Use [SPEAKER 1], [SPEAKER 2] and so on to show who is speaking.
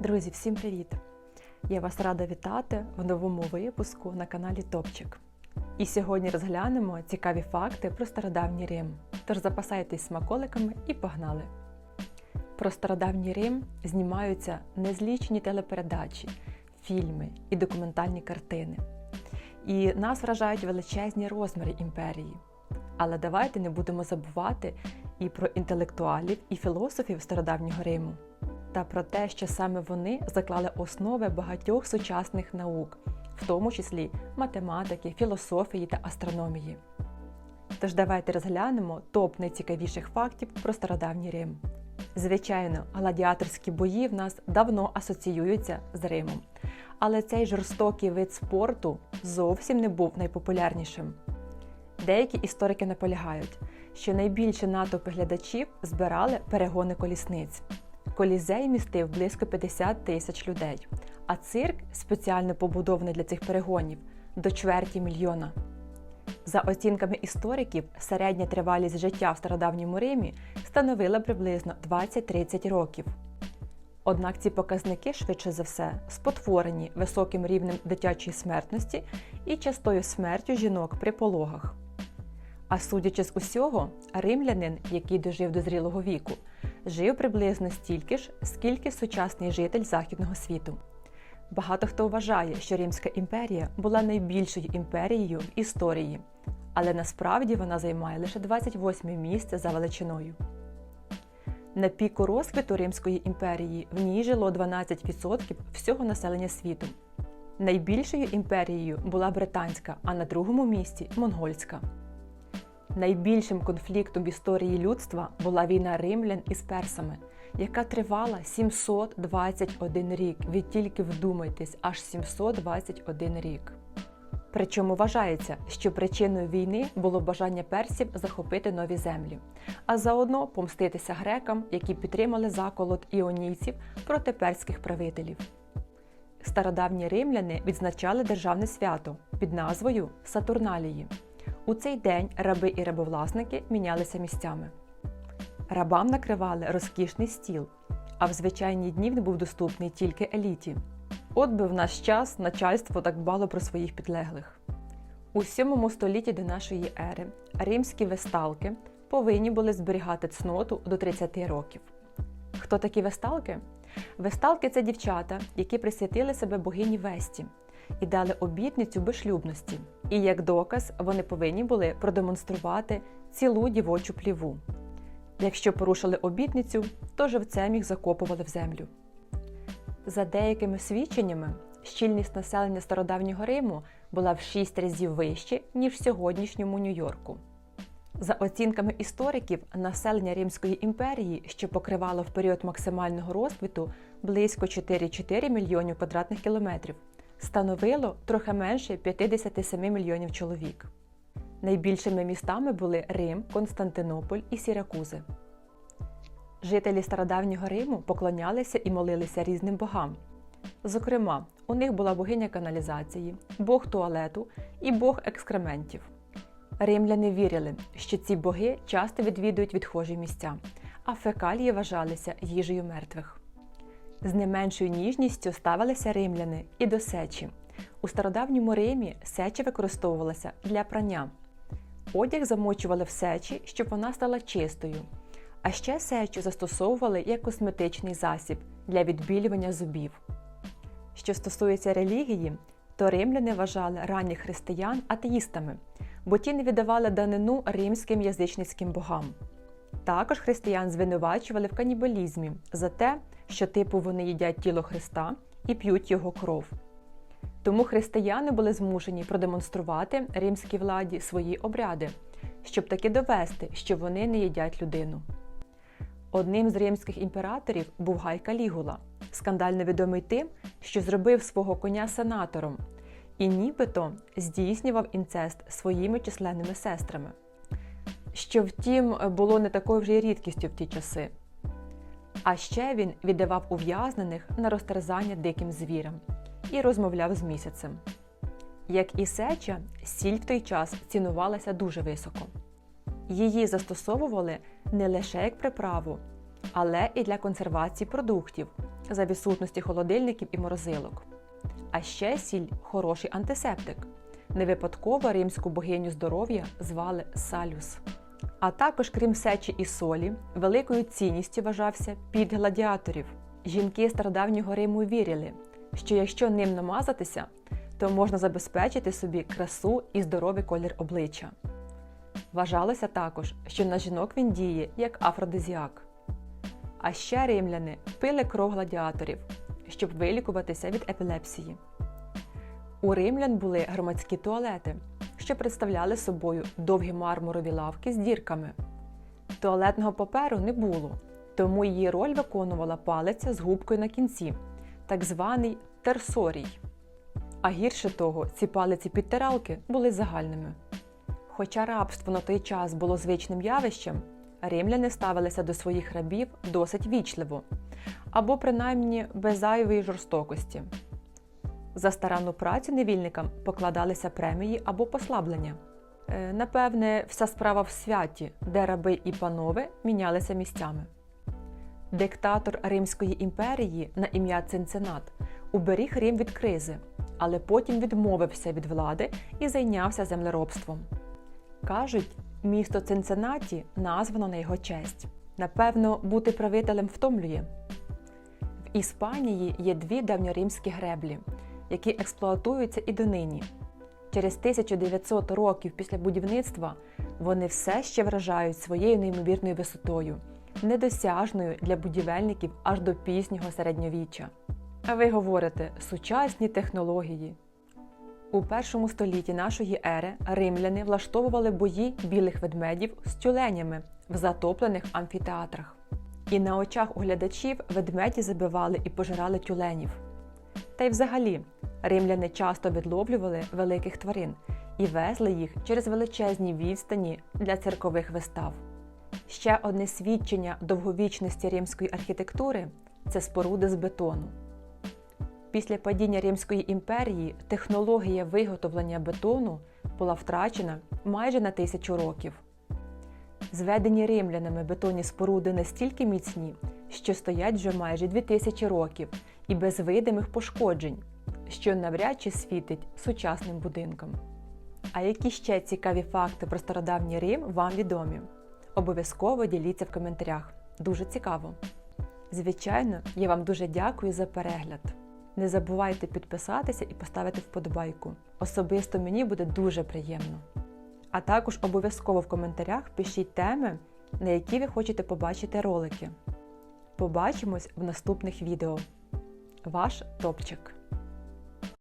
[SPEAKER 1] Друзі, всім привіт! Я вас рада вітати в новому випуску на каналі Топчик. І сьогодні розглянемо цікаві факти про стародавній Рим. Тож запасайтесь смаколиками і погнали! Про стародавній Рим знімаються незлічені телепередачі, фільми і документальні картини. І нас вражають величезні розміри імперії. Але давайте не будемо забувати і про інтелектуалів і філософів стародавнього Риму та про те, що саме вони заклали основи багатьох сучасних наук, в тому числі математики, філософії та астрономії. Тож давайте розглянемо топ найцікавіших фактів про стародавній Рим. Звичайно, гладіаторські бої в нас давно асоціюються з Римом, але цей жорстокий вид спорту зовсім не був найпопулярнішим. Деякі історики наполягають, що найбільше натовпи глядачів збирали перегони колісниць. Колізей містив близько 50 тисяч людей, а цирк, спеціально побудований для цих перегонів, до чверті мільйона. За оцінками істориків, середня тривалість життя в стародавньому Римі становила приблизно 20-30 років. Однак ці показники, швидше за все, спотворені високим рівнем дитячої смертності і частою смертю жінок при пологах. А судячи з усього, римлянин, який дожив до зрілого віку, жив приблизно стільки ж, скільки сучасний житель Західного світу. Багато хто вважає, що Римська імперія була найбільшою імперією в історії, але насправді вона займає лише 28 місце за величиною. На піку розквіту Римської імперії в ній жило 12% всього населення світу. Найбільшою імперією була британська, а на другому місці монгольська. Найбільшим конфліктом в історії людства була війна римлян із персами, яка тривала 721 рік. Ви тільки вдумайтесь, аж 721 рік. Причому вважається, що причиною війни було бажання персів захопити нові землі, а заодно помститися грекам, які підтримали заколот іонійців проти перських правителів. Стародавні римляни відзначали державне свято під назвою Сатурналії. У цей день раби і рабовласники мінялися місцями. Рабам накривали розкішний стіл, а в звичайні дні він був доступний тільки еліті. От би в наш час начальство так дбало про своїх підлеглих. У 7 столітті до нашої ери римські весталки повинні були зберігати цноту до 30 років. Хто такі весталки? Весталки це дівчата, які присвятили себе богині Весті і дали обітницю безшлюбності. І як доказ вони повинні були продемонструвати цілу дівочу пліву. Якщо порушили обітницю, то живцем їх закопували в землю. За деякими свідченнями, щільність населення стародавнього Риму була в 6 разів вище, ніж в сьогоднішньому Нью-Йорку. За оцінками істориків, населення Римської імперії, що покривало в період максимального розквіту близько 4,4 мільйонів квадратних кілометрів, становило трохи менше 57 мільйонів чоловік. Найбільшими містами були Рим, Константинополь і Сіракузи. Жителі стародавнього Риму поклонялися і молилися різним богам. Зокрема, у них була богиня каналізації, бог туалету і бог екскрементів. Римляни вірили, що ці боги часто відвідують відхожі місця, а фекалії вважалися їжею мертвих. З не меншою ніжністю ставилися римляни і до сечі. У стародавньому Римі сеча використовувалася для прання. Одяг замочували в сечі, щоб вона стала чистою. А ще сечу застосовували як косметичний засіб для відбілювання зубів. Що стосується релігії, то римляни вважали ранніх християн атеїстами, бо ті не віддавали данину римським язичницьким богам. Також християн звинувачували в канібалізмі за те, що типу вони їдять тіло Христа і п'ють його кров. Тому християни були змушені продемонструвати римській владі свої обряди, щоб таки довести, що вони не їдять людину. Одним з римських імператорів був Гай Калігула, скандально відомий тим, що зробив свого коня сенатором і нібито здійснював інцест своїми численними сестрами. Що, втім, було не такою вже рідкістю в ті часи. А ще він віддавав ув'язнених на розтерзання диким звірам і розмовляв з місяцем. Як і сеча, сіль в той час цінувалася дуже високо. Її застосовували не лише як приправу, але і для консервації продуктів, за відсутності холодильників і морозилок. А ще сіль хороший антисептик. Не випадково римську богиню здоров'я звали Салюс. А також, крім сечі і солі, великою цінністю вважався під гладіаторів. Жінки стародавнього Риму вірили, що якщо ним намазатися, то можна забезпечити собі красу і здоровий колір обличчя. Вважалося також, що на жінок він діє як афродизіак. А ще римляни пили кров гладіаторів, щоб вилікуватися від епілепсії. У римлян були громадські туалети, що представляли собою довгі мармурові лавки з дірками. Туалетного паперу не було, тому її роль виконувала палиця з губкою на кінці, так званий терсорій. А гірше того, ці палиці підтиралки були загальними. Хоча рабство на той час було звичним явищем, римляни ставилися до своїх рабів досить вічливо або принаймні без зайвої жорстокості. За старанну працю невільникам покладалися премії або послаблення. Е, Напевне, вся справа в святі, де раби і панове мінялися місцями. Диктатор Римської імперії на ім'я Цинцинат уберіг Рим від кризи, але потім відмовився від влади і зайнявся землеробством. Кажуть, місто Цинциннаті названо на його честь. Напевно, бути правителем втомлює. В Іспанії є дві давньоримські греблі, які експлуатуються і донині. Через 1900 років після будівництва вони все ще вражають своєю неймовірною висотою, недосяжною для будівельників аж до пізнього середньовіччя. А ви говорите сучасні технології. У першому столітті нашої ери римляни влаштовували бої білих ведмедів з тюленями в затоплених амфітеатрах. І на очах у глядачів ведмеді забивали і пожирали тюленів. Та й взагалі римляни часто відловлювали великих тварин і везли їх через величезні відстані для циркових вистав. Ще одне свідчення довговічності римської архітектури це споруди з бетону. Після падіння Римської імперії технологія виготовлення бетону була втрачена майже на тисячу років. Зведені римлянами бетонні споруди настільки міцні, що стоять вже майже 2000 років і без видимих пошкоджень, що навряд чи світить сучасним будинкам. А які ще цікаві факти про стародавній Рим вам відомі? Обов'язково діліться в коментарях. Дуже цікаво! Звичайно, я вам дуже дякую за перегляд. Не забувайте підписатися і поставити вподобайку. Особисто мені буде дуже приємно. А також обов'язково в коментарях пишіть теми, на які ви хочете побачити ролики. Побачимось в наступних відео. Ваш топчик!